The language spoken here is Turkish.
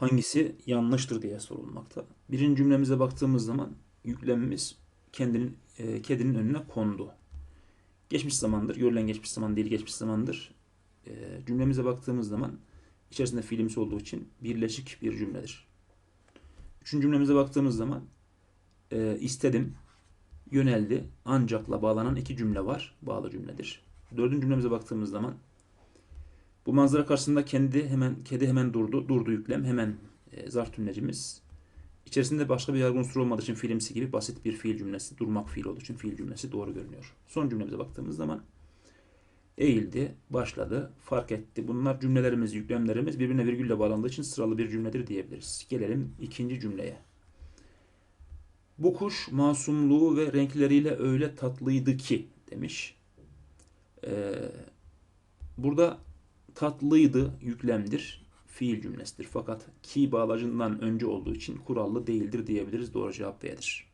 hangisi yanlıştır diye sorulmakta. Birinci cümlemize baktığımız zaman yüklemimiz kendinin e, kedinin önüne kondu. Geçmiş zamandır, görülen geçmiş zaman değil geçmiş zamandır. E, cümlemize baktığımız zaman içerisinde fiilimsi olduğu için birleşik bir cümledir. Üçüncü cümlemize baktığımız zaman e, istedim, yöneldi, ancakla bağlanan iki cümle var. Bağlı cümledir. Dördüncü cümlemize baktığımız zaman bu manzara karşısında kendi hemen kedi hemen durdu. Durdu yüklem hemen e, zarf cümlecimiz. İçerisinde başka bir yargı unsuru olmadığı için fiilimsi gibi basit bir fiil cümlesi, durmak fiil olduğu için fiil cümlesi doğru görünüyor. Son cümlemize baktığımız zaman eğildi, başladı, fark etti. Bunlar cümlelerimiz, yüklemlerimiz birbirine virgülle bağlandığı için sıralı bir cümledir diyebiliriz. Gelelim ikinci cümleye. Bu kuş masumluğu ve renkleriyle öyle tatlıydı ki demiş. Ee, burada tatlıydı yüklemdir, fiil cümlesidir. Fakat ki bağlacından önce olduğu için kurallı değildir diyebiliriz. Doğru cevap B'dir.